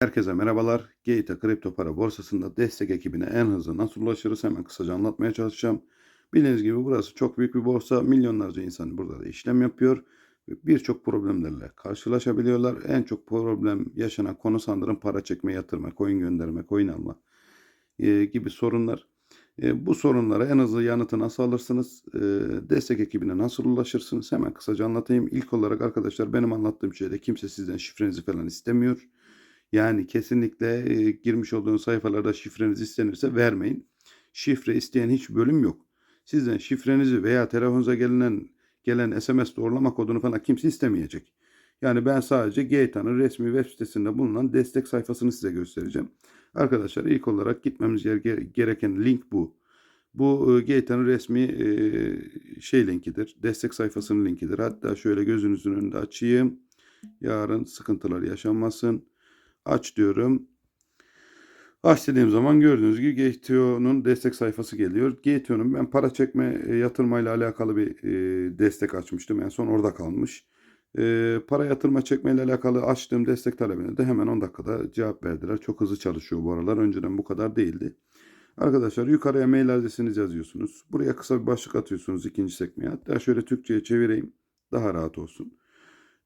Herkese merhabalar. Gate Kripto Para Borsası'nda destek ekibine en hızlı nasıl ulaşırız hemen kısaca anlatmaya çalışacağım. Bildiğiniz gibi burası çok büyük bir borsa. Milyonlarca insan burada da işlem yapıyor. Birçok problemlerle karşılaşabiliyorlar. En çok problem yaşanan konu sanırım para çekme, yatırma, coin gönderme, coin alma e, gibi sorunlar. E, bu sorunlara en hızlı yanıtı nasıl alırsınız? E, destek ekibine nasıl ulaşırsınız? Hemen kısaca anlatayım. İlk olarak arkadaşlar benim anlattığım şeyde kimse sizden şifrenizi falan istemiyor. Yani kesinlikle girmiş olduğunuz sayfalarda şifreniz istenirse vermeyin. Şifre isteyen hiç bölüm yok. Sizden şifrenizi veya telefonunuza gelen gelen SMS doğrulama kodunu falan kimse istemeyecek. Yani ben sadece GTA'nın resmi web sitesinde bulunan destek sayfasını size göstereceğim. Arkadaşlar ilk olarak gitmemiz gere- gereken link bu. Bu GTA'nın resmi şey linkidir. Destek sayfasının linkidir. Hatta şöyle gözünüzün önünde açayım. Yarın sıkıntılar yaşanmasın. Aç diyorum. Aç dediğim zaman gördüğünüz gibi GTO'nun destek sayfası geliyor. GTO'nun ben para çekme e, yatırmayla alakalı bir e, destek açmıştım. En son orada kalmış. E, para yatırma çekme ile alakalı açtığım destek talebine de hemen 10 dakikada cevap verdiler. Çok hızlı çalışıyor bu aralar. Önceden bu kadar değildi. Arkadaşlar yukarıya mail adresinizi yazıyorsunuz. Buraya kısa bir başlık atıyorsunuz ikinci sekmeye. Hatta şöyle Türkçe'ye çevireyim. Daha rahat olsun.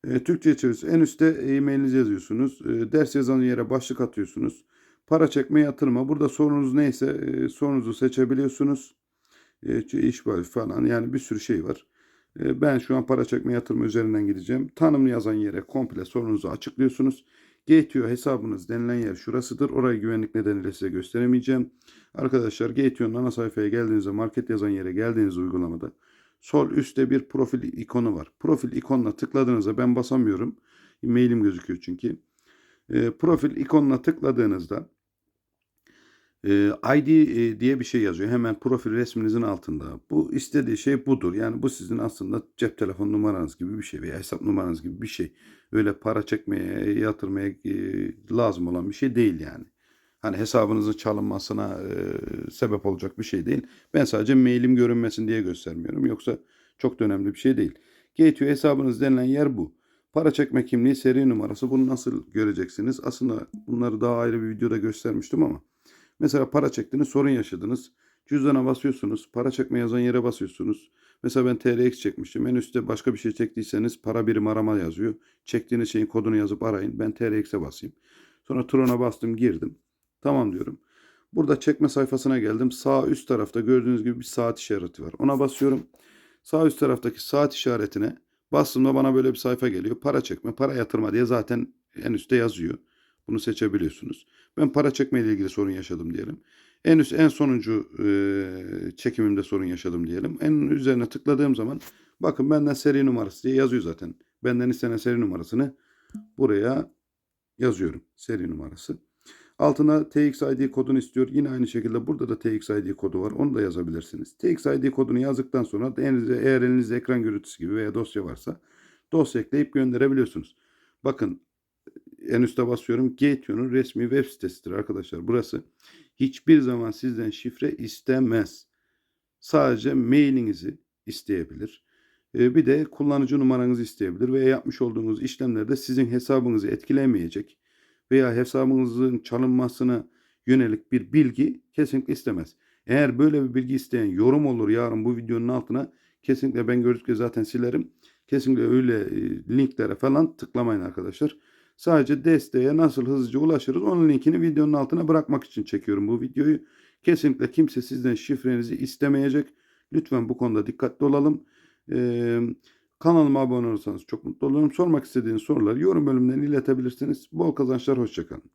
E, Türkçe çevirisi en üstte e-mailinizi yazıyorsunuz. E, ders yazan yere başlık atıyorsunuz. Para çekme yatırma. Burada sorunuz neyse e, sorunuzu seçebiliyorsunuz. E, iş falan yani bir sürü şey var. E, ben şu an para çekme yatırma üzerinden gideceğim. Tanım yazan yere komple sorunuzu açıklıyorsunuz. Gateo hesabınız denilen yer şurasıdır. Orayı güvenlik nedeniyle size gösteremeyeceğim. Arkadaşlar Gateo'nun ana sayfaya geldiğinizde market yazan yere geldiğiniz uygulamada sol üstte bir profil ikonu var. Profil ikonuna tıkladığınızda ben basamıyorum. Mailim gözüküyor çünkü. E, profil ikonuna tıkladığınızda e, ID e, diye bir şey yazıyor. Hemen profil resminizin altında. Bu istediği şey budur. Yani bu sizin aslında cep telefon numaranız gibi bir şey veya hesap numaranız gibi bir şey. Öyle para çekmeye, yatırmaya e, lazım olan bir şey değil yani. Hani hesabınızın çalınmasına e, sebep olacak bir şey değil. Ben sadece mailim görünmesin diye göstermiyorum. Yoksa çok da önemli bir şey değil. Gateway hesabınız denilen yer bu. Para çekme kimliği, seri numarası bunu nasıl göreceksiniz? Aslında bunları daha ayrı bir videoda göstermiştim ama. Mesela para çektiniz, sorun yaşadınız. Cüzdana basıyorsunuz, para çekme yazan yere basıyorsunuz. Mesela ben TRX çekmiştim. En üstte başka bir şey çektiyseniz para birim arama yazıyor. Çektiğiniz şeyin kodunu yazıp arayın. Ben TRX'e basayım. Sonra Tron'a bastım, girdim. Tamam diyorum. Burada çekme sayfasına geldim. Sağ üst tarafta gördüğünüz gibi bir saat işareti var. Ona basıyorum. Sağ üst taraftaki saat işaretine bastığımda bana böyle bir sayfa geliyor. Para çekme, para yatırma diye zaten en üstte yazıyor. Bunu seçebiliyorsunuz. Ben para çekme ile ilgili sorun yaşadım diyelim. En üst en sonuncu e, çekimimde sorun yaşadım diyelim. En üzerine tıkladığım zaman bakın benden seri numarası diye yazıyor zaten. Benden istenen seri numarasını buraya yazıyorum. Seri numarası. Altına TXID kodunu istiyor. Yine aynı şekilde burada da TXID kodu var. Onu da yazabilirsiniz. TXID kodunu yazdıktan sonra eğer elinizde ekran görüntüsü gibi veya dosya varsa dosya ekleyip gönderebiliyorsunuz. Bakın en üstte basıyorum. Gateo'nun resmi web sitesidir arkadaşlar. Burası hiçbir zaman sizden şifre istemez. Sadece mailinizi isteyebilir. Bir de kullanıcı numaranızı isteyebilir veya yapmış olduğunuz işlemlerde sizin hesabınızı etkilemeyecek veya hesabınızın çalınmasına yönelik bir bilgi kesinlikle istemez. Eğer böyle bir bilgi isteyen yorum olur yarın bu videonun altına kesinlikle ben gördükçe zaten silerim. Kesinlikle öyle linklere falan tıklamayın arkadaşlar. Sadece desteğe nasıl hızlıca ulaşırız onun linkini videonun altına bırakmak için çekiyorum bu videoyu. Kesinlikle kimse sizden şifrenizi istemeyecek. Lütfen bu konuda dikkatli olalım. Ee, kanalıma abone olursanız çok mutlu olurum. Sormak istediğiniz soruları yorum bölümünden iletebilirsiniz. Bol kazançlar, hoşçakalın.